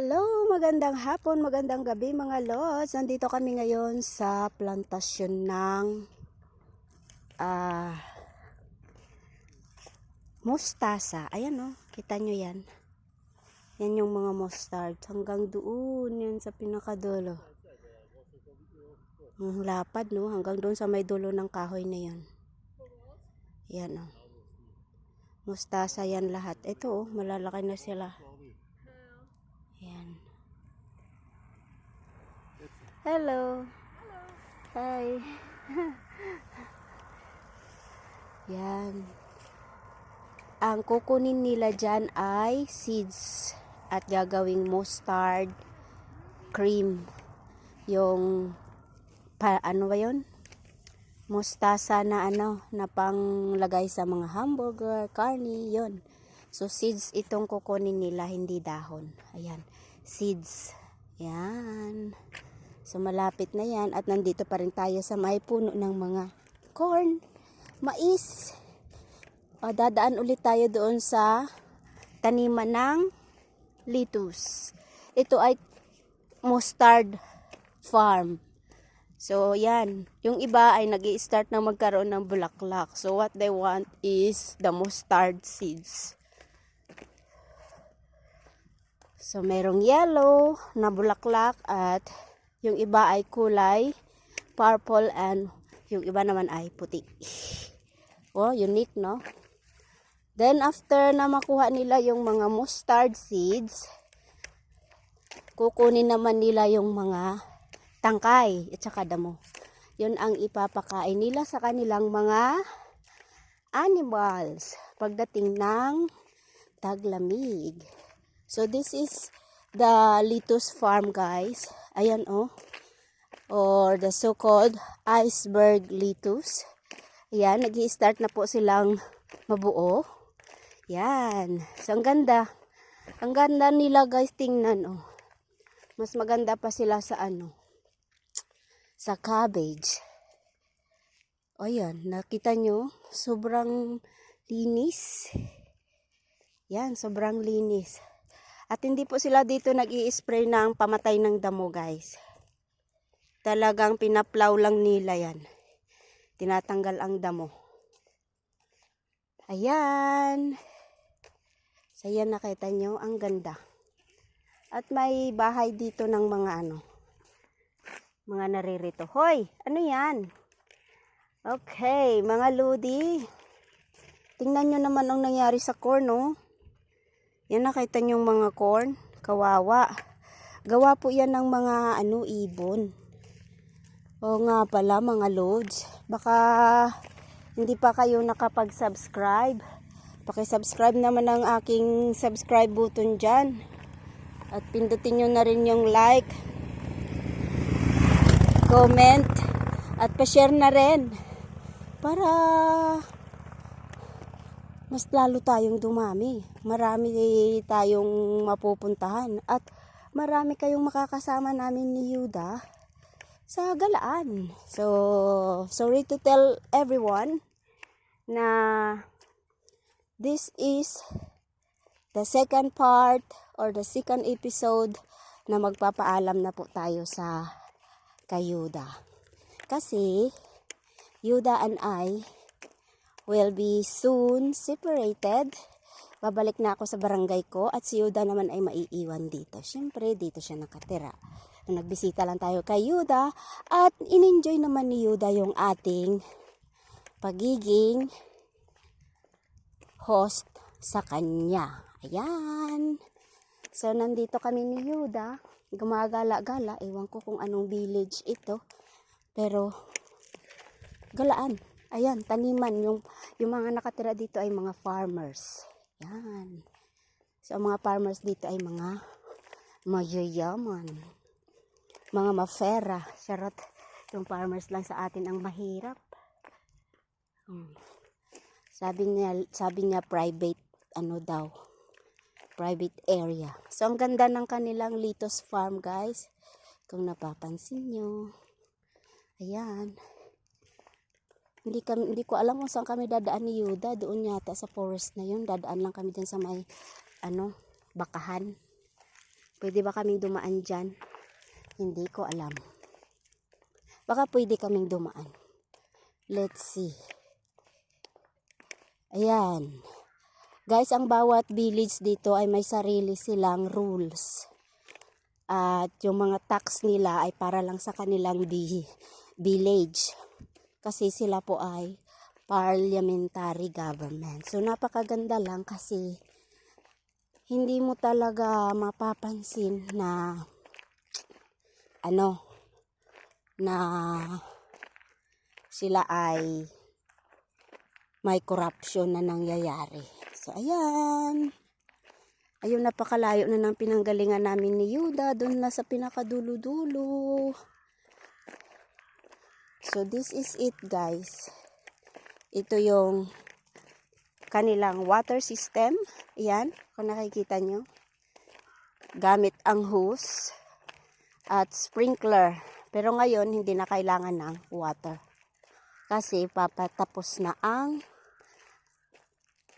Hello, magandang hapon, magandang gabi mga lods. Nandito kami ngayon sa plantasyon ng ah mustasa. Ayan oh, kita nyo yan. Yan yung mga mustard. Hanggang doon, yan sa pinakadulo. Ang lapad no, hanggang doon sa may dulo ng kahoy na yan. Yan oh. Mustasa yan lahat. Ito oh, malalaki na sila. Hello. Hi. Yan. Ang kukunin nila dyan ay seeds at gagawing mustard cream. Yung pa, ano ba yun? Mustasa na ano, na panglagay sa mga hamburger, carne, yon. So seeds itong kukunin nila, hindi dahon. Ayan, seeds. Yan. So malapit na yan at nandito pa rin tayo sa may puno ng mga corn, mais. O, dadaan ulit tayo doon sa taniman ng lettuce. Ito ay mustard farm. So, yan. Yung iba ay nag start na magkaroon ng bulaklak. So, what they want is the mustard seeds. So, merong yellow na bulaklak at yung iba ay kulay purple and yung iba naman ay puti. Oh, unique, no? Then, after na makuha nila yung mga mustard seeds, kukunin naman nila yung mga tangkay at saka damo. Yun ang ipapakain nila sa kanilang mga animals pagdating ng taglamig. So this is the lettuce farm guys. Ayan oh. Or the so-called iceberg lettuce. Ayan, nag start na po silang mabuo. Yan. So ang ganda. Ang ganda nila guys tingnan oh. Mas maganda pa sila sa ano sa cabbage. O yan, nakita nyo, sobrang linis. Yan, sobrang linis. At hindi po sila dito nag spray ng pamatay ng damo guys. Talagang pinaplaw lang nila yan. Tinatanggal ang damo. Ayan. So nakita nyo, ang ganda. At may bahay dito ng mga ano, mga naririto. Hoy, ano yan? Okay, mga ludi. Tingnan nyo naman ang nangyari sa corn, no? Yan nakita nyo yung mga corn. Kawawa. Gawa po yan ng mga ano, ibon. O nga pala, mga loads. Baka hindi pa kayo nakapag-subscribe. Paki-subscribe naman ang aking subscribe button dyan. At pindutin nyo na rin yung like comment at pa-share na rin para mas lalo tayong dumami. Marami tayong mapupuntahan at marami kayong makakasama namin ni Yuda sa galaan. So, sorry to tell everyone na this is the second part or the second episode na magpapaalam na po tayo sa kay Yuda. Kasi, Yuda and I will be soon separated. Babalik na ako sa barangay ko at si Yuda naman ay maiiwan dito. Siyempre, dito siya nakatira. Nagbisita lang tayo kay Yuda at in-enjoy naman ni Yuda yung ating pagiging host sa kanya. Ayan. So, nandito kami ni Yuda gumagala-gala. Ewan ko kung anong village ito. Pero, galaan. Ayan, taniman. Yung, yung mga nakatira dito ay mga farmers. Yan. So, ang mga farmers dito ay mga mayayaman. Mga mafera. Charot. Yung farmers lang sa atin ang mahirap. Hmm. Sabi niya, sabi niya private ano daw private area. So, ang ganda ng kanilang Litos Farm, guys. Kung napapansin nyo. Ayan. Hindi, kami, hindi ko alam kung saan kami dadaan ni Yuda. Doon yata sa forest na yun. Dadaan lang kami dyan sa may, ano, bakahan. Pwede ba kaming dumaan dyan? Hindi ko alam. Baka pwede kaming dumaan. Let's see. Ayan. Guys, ang bawat village dito ay may sarili silang rules. At yung mga tax nila ay para lang sa kanilang village. Kasi sila po ay parliamentary government. So napakaganda lang kasi hindi mo talaga mapapansin na ano na sila ay may corruption na nangyayari. So, ayan. Ayun, napakalayo na ng pinanggalingan namin ni Yuda. Doon na sa pinakadulo-dulo. So, this is it, guys. Ito yung kanilang water system. Ayan, kung nakikita nyo. Gamit ang hose at sprinkler. Pero ngayon, hindi na kailangan ng water. Kasi papatapos na ang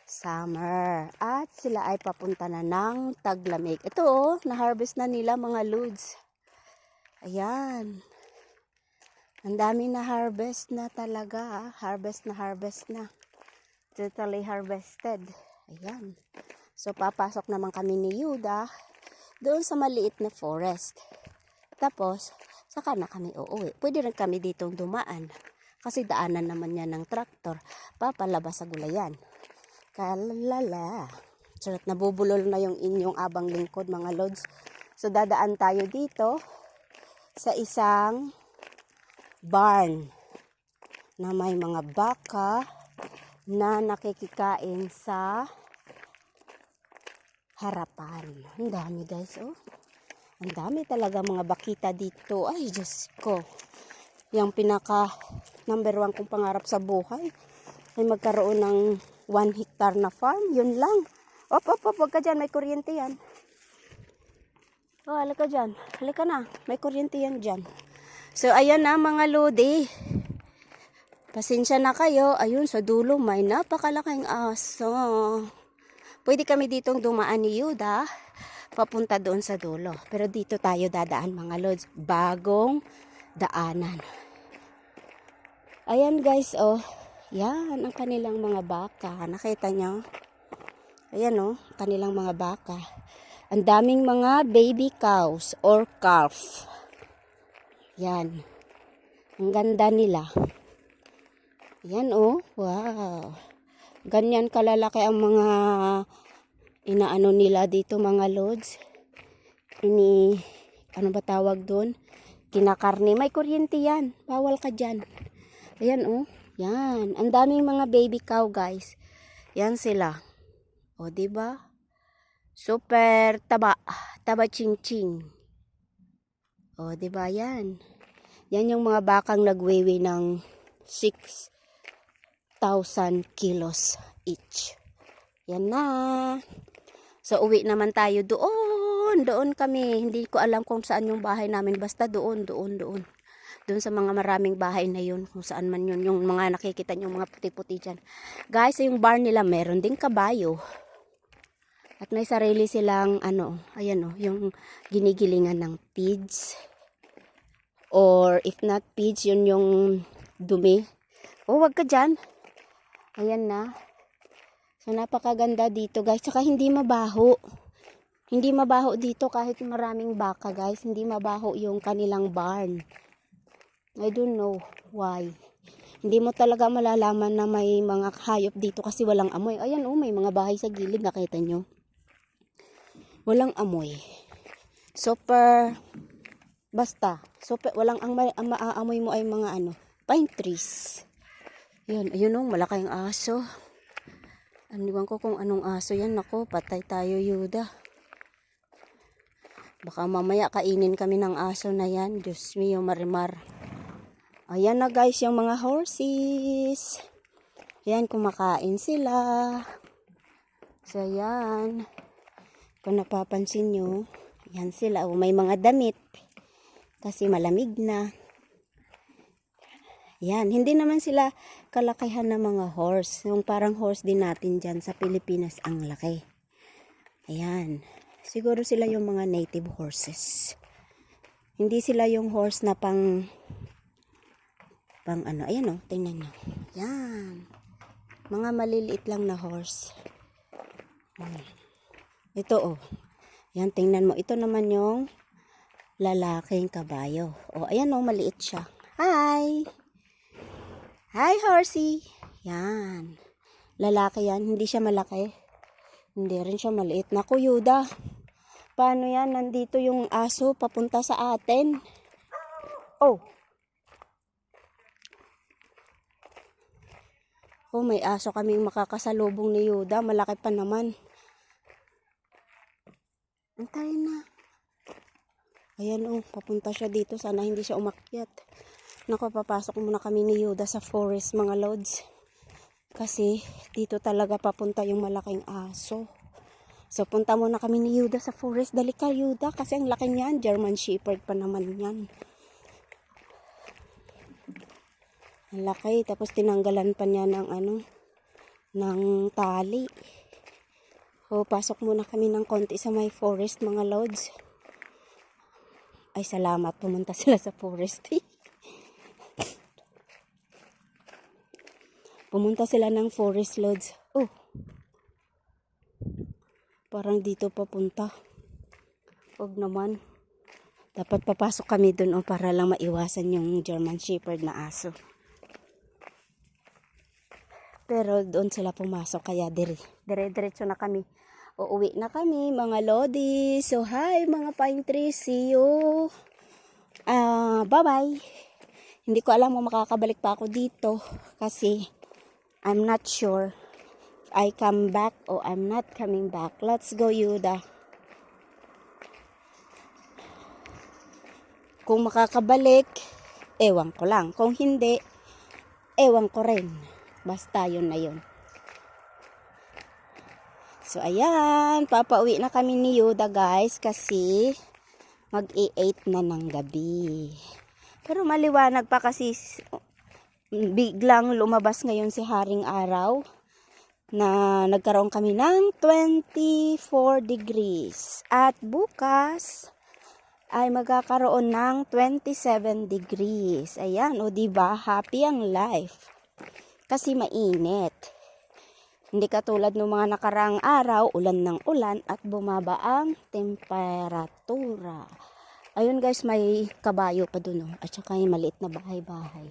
summer. At sila ay papunta na ng taglamig. Ito oh, na-harvest na nila mga loads. Ayan. Ang dami na harvest na talaga. ah. Harvest na harvest na. Totally harvested. Ayan. So, papasok naman kami ni Yuda doon sa maliit na forest. Tapos, saka na kami uuwi. Pwede rin kami ditong dumaan. Kasi daanan naman yan ng traktor. Papalabas sa gulayan. Kalala. Surat nabubulol na yung inyong abang lingkod mga lods. So dadaan tayo dito sa isang barn na may mga baka na nakikikain sa harapan. Ang dami guys, oh. Ang dami talaga mga bakita dito. Ay, Diyos ko. Yung pinaka number one kong pangarap sa buhay ay magkaroon ng 1 hectare na farm. Yun lang. Op, op, op. Huwag ka dyan. May kuryente yan. Oh, halika dyan. Halika na. May kuryente yan dyan. So, ayan na mga lodi. Pasensya na kayo. Ayun, sa dulo may napakalaking aso. Pwede kami ditong dumaan ni Yuda papunta doon sa dulo. Pero dito tayo dadaan mga lods. Bagong daanan. Ayan guys, oh. Yan ang kanilang mga baka. Nakita nyo? Ayan oh, kanilang mga baka. Ang daming mga baby cows or calf. Yan. Ang ganda nila. Yan oh, wow. Ganyan kalalaki ang mga inaano nila dito mga lods. Ini, ano ba tawag doon? Kinakarne. May kuryente yan. Bawal ka dyan. Ayan oh. Yan. Ang daming mga baby cow guys. Yan sila. O, di ba? Super taba. Taba ching ching. O, di ba yan? Yan yung mga bakang nagwewe ng 6,000 kilos each. Yan na. So, uwi naman tayo doon. Doon kami. Hindi ko alam kung saan yung bahay namin. Basta doon, doon, doon. Doon sa mga maraming bahay na yun. Kung saan man yun. Yung mga nakikita nyo, mga puti-puti dyan. Guys, yung barn nila, meron ding kabayo. At may sarili silang, ano, ayan o, yung ginigilingan ng pigs. Or, if not pigs, yun yung dumi. Oh, wag ka dyan. Ayan na. So, napakaganda dito, guys. Tsaka hindi mabaho. Hindi mabaho dito kahit maraming baka, guys. Hindi mabaho yung kanilang barn. I don't know why. Hindi mo talaga malalaman na may mga hayop dito kasi walang amoy. Ayan, oh, may mga bahay sa gilid. Nakita nyo? Walang amoy. Super, basta. Super, walang ang, ma- ang maaamoy mo ay mga ano, pine trees. Yan, ayun oh, malaking aso. Aniwan ko kung anong aso yan. Nako, patay tayo, Yuda. Baka mamaya kainin kami ng aso na yan. Diyos mio, marimar. Ayan na guys, yung mga horses. Ayan, kumakain sila. So, ayan. Kung napapansin nyo, yan sila. Oh, may mga damit. Kasi malamig na. Yan, hindi naman sila kalakihan ng mga horse. Yung parang horse din natin dyan sa Pilipinas ang laki. Ayan. Siguro sila yung mga native horses. Hindi sila yung horse na pang pang ano. Ayan o, tingnan nyo. Yan. Mga maliliit lang na horse. Ayan. Ito oh. Yan, tingnan mo. Ito naman yung lalaking kabayo. O, ayan o, maliit siya. Hi! Hi, horsey! Yan. Lalaki yan. Hindi siya malaki. Hindi rin siya maliit. Naku, Yuda. Paano yan? Nandito yung aso papunta sa atin. Oh. Oh, may aso kaming makakasalubong ni Yuda. Malaki pa naman. Antayin na. Ayan oh, papunta siya dito. Sana hindi siya umakyat. Naku, papasok muna kami ni Yuda sa forest mga lods. Kasi dito talaga papunta yung malaking aso. So punta muna kami ni Yuda sa forest. Dali ka Yuda kasi ang laki niyan. German Shepherd pa naman yan. Ang laki. Tapos tinanggalan pa niya ng ano, ng tali. O pasok muna kami ng konti sa may forest mga lods. Ay salamat pumunta sila sa forest. Pumunta sila ng forest lodge. Oh. Parang dito papunta. Huwag naman. Dapat papasok kami dun oh, para lang maiwasan yung German Shepherd na aso. Pero doon sila pumasok kaya dire. Dire-diretso na kami. Uuwi na kami mga lodi. So hi mga pine trees. See you. Ah, bye-bye. Hindi ko alam kung makakabalik pa ako dito kasi I'm not sure I come back or I'm not coming back. Let's go, Yuda. Kung makakabalik, ewan ko lang. Kung hindi, ewan ko rin. Basta yun na yun. So, ayan. Papauwi na kami ni Yuda, guys. Kasi, mag-i-8 na ng gabi. Pero maliwanag pa kasi biglang lumabas ngayon si Haring Araw na nagkaroon kami ng 24 degrees. At bukas ay magkakaroon ng 27 degrees. Ayan, o ba Happy ang life. Kasi mainit. Hindi katulad ng mga nakarang araw, ulan ng ulan at bumaba ang temperatura. Ayun guys, may kabayo pa dun oh. At saka yung maliit na bahay-bahay.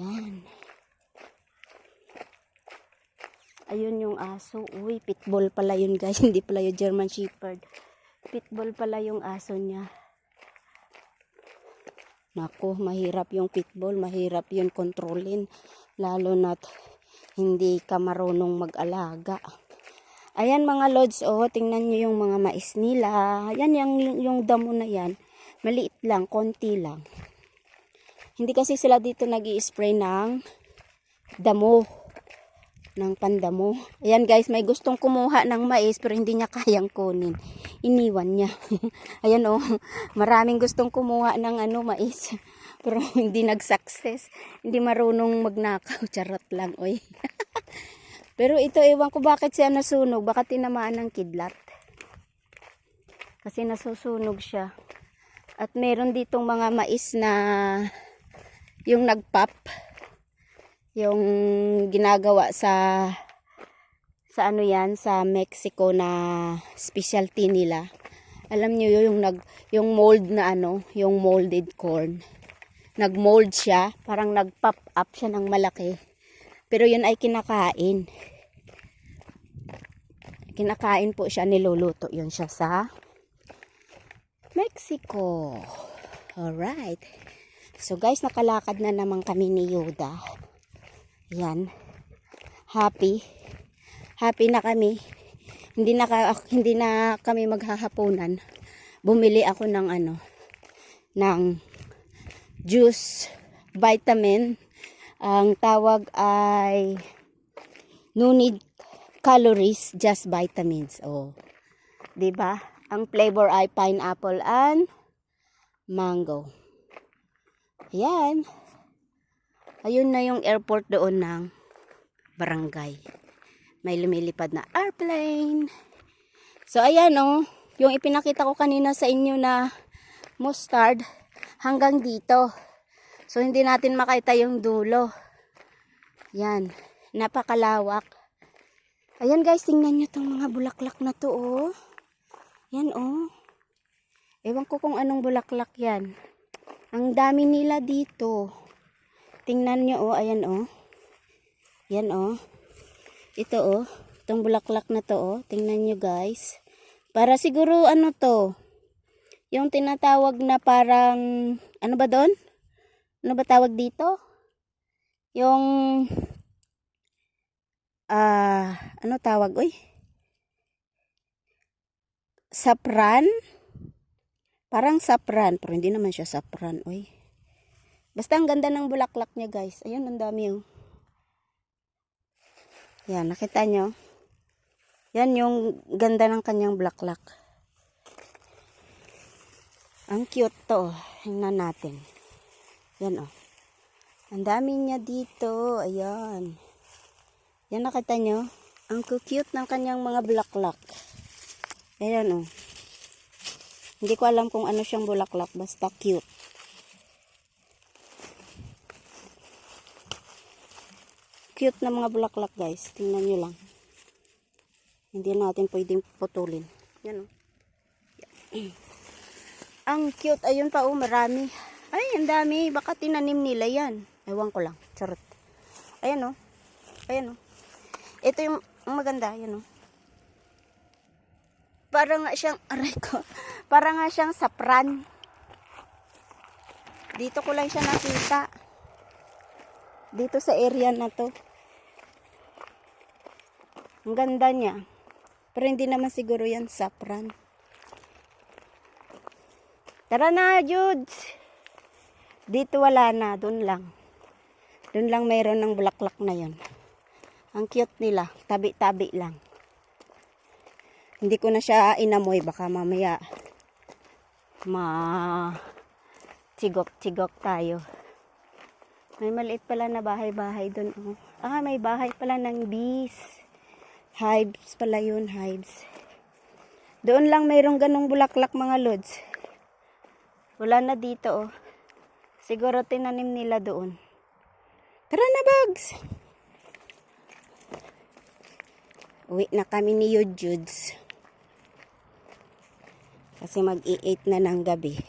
Yan. Ayun yung aso. Uy, pitbull pala yun guys. Hindi pala yung German Shepherd. Pitbull pala yung aso niya. Nako, mahirap yung pitbull. Mahirap yun kontrolin. Lalo na't hindi ka marunong mag-alaga. Ayan mga lods, oh, tingnan nyo yung mga mais nila. Ayan yung, yung damo na yan. Maliit lang, konti lang. Hindi kasi sila dito nag spray ng damo. Ng pandamo. Ayan guys, may gustong kumuha ng mais pero hindi niya kayang kunin. Iniwan niya. Ayan oh, maraming gustong kumuha ng ano mais. Pero hindi nag-success. Hindi marunong magnakaw. Charot lang, oy. pero ito, ewan ko bakit siya nasunog. Baka tinamaan ng kidlat. Kasi nasusunog siya. At meron ditong mga mais na yung nagpop yung ginagawa sa sa ano yan sa Mexico na specialty nila alam niyo yung nag yung mold na ano yung molded corn nagmold siya parang nagpop up siya ng malaki pero yun ay kinakain kinakain po siya niluluto yun siya sa Mexico alright So guys, nakalakad na naman kami ni Yoda. Yan. Happy. Happy na kami. Hindi na, hindi na kami maghahaponan. Bumili ako ng ano, ng juice, vitamin. Ang tawag ay no need calories, just vitamins. Oh. 'Di ba? Ang flavor ay pineapple and mango. Ayan. Ayun na yung airport doon ng barangay. May lumilipad na airplane. So, ayan oh, yung ipinakita ko kanina sa inyo na mustard hanggang dito. So, hindi natin makita yung dulo. Yan, napakalawak. Ayan guys, tingnan nyo tong mga bulaklak na to oh. Yan oh. Ewan ko kung anong bulaklak yan. Ang dami nila dito. Tingnan nyo oh, ayan oh. Yan oh. Ito oh. Itong bulaklak na to oh. Tingnan nyo guys. Para siguro ano to. Yung tinatawag na parang, ano ba doon? Ano ba tawag dito? Yung, ah, ano tawag? Uy. Sapran? Parang sapran, pero hindi naman siya sapran, uy. Basta ang ganda ng bulaklak niya, guys. Ayun, ang dami, oh. Yan, nakita nyo? Yan yung ganda ng kanyang bulaklak. Ang cute to. Tingnan natin. Yan, oh. Ang dami niya dito. Ayan. Yan, nakita nyo? Ang cute ng kanyang mga bulaklak. Ayan, oh. Hindi ko alam kung ano siyang bulaklak. Basta cute. Cute na mga bulaklak, guys. Tingnan nyo lang. Hindi natin pwedeng putulin. Yan, oh. Yan. Ang cute. Ayun pa, oh. Marami. Ay, ang dami. Baka tinanim nila yan. Ewan ko lang. Charot. Ayan, oh. Ayan, oh. Ito yung maganda. Ayan, oh. Para nga siyang, aray ko, para nga siyang sapran. Dito ko lang siya nakita. Dito sa area na to. Ang ganda niya. Pero hindi naman siguro yan sapran. Tara na, Judes. Dito wala na, doon lang. Doon lang mayroon ng bulaklak na yon. Ang cute nila, tabi-tabi lang. Hindi ko na siya inamoy, baka mamaya ma tigok-tigok tayo. May maliit pala na bahay-bahay doon. Oh. Ah, may bahay pala ng bees. Hives pala yun, hives. Doon lang mayroong ganong bulaklak mga lods. Wala na dito, oh. Siguro tinanim nila doon. Tara na, Bugs! Uwi na kami ni Yujuds. Kasi mag-i-8 na ng gabi.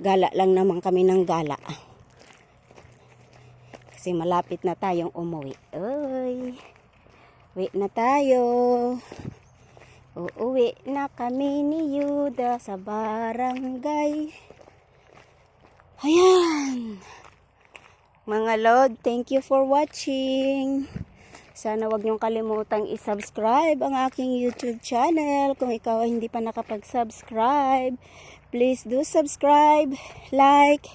Gala lang naman kami ng gala. Kasi malapit na tayong umuwi. Uy! Uwi na tayo. Uuwi na kami ni Yuda sa barangay. Ayan! Mga Lord, thank you for watching. Sana wag niyong kalimutang i-subscribe ang aking YouTube channel. Kung ikaw ay hindi pa nakapag-subscribe, please do subscribe, like,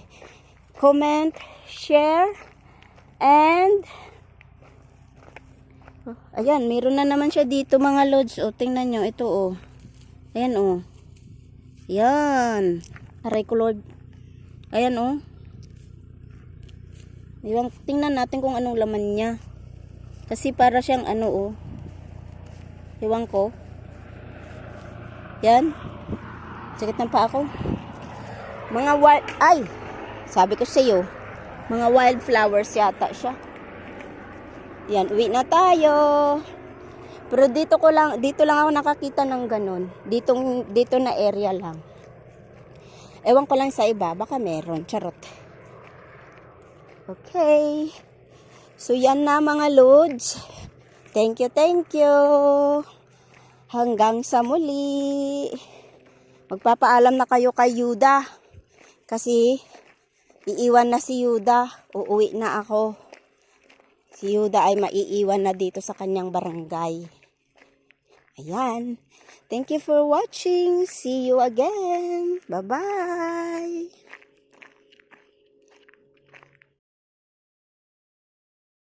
comment, share, and Oh, ayan, meron na naman siya dito mga lods. O, tingnan nyo, ito o. Ayan o. Yan. Aray ko Lord. Ayan o. Iwan, tingnan natin kung anong laman niya. Kasi para siyang ano oh. Iwan ko. Yan. Sakit ng pa ako. Mga wild, ay! Sabi ko sa iyo, mga wildflowers yata siya. Yan, uwi na tayo. Pero dito ko lang, dito lang ako nakakita ng ganun. Dito, dito na area lang. Ewan ko lang sa iba, baka meron. Charot. Okay. So, yan na mga loads. Thank you, thank you. Hanggang sa muli. Magpapaalam na kayo kay Yuda. Kasi, iiwan na si Yuda. Uuwi na ako. Si Yuda ay maiiwan na dito sa kanyang barangay. Ayan. Thank you for watching. See you again. Bye-bye.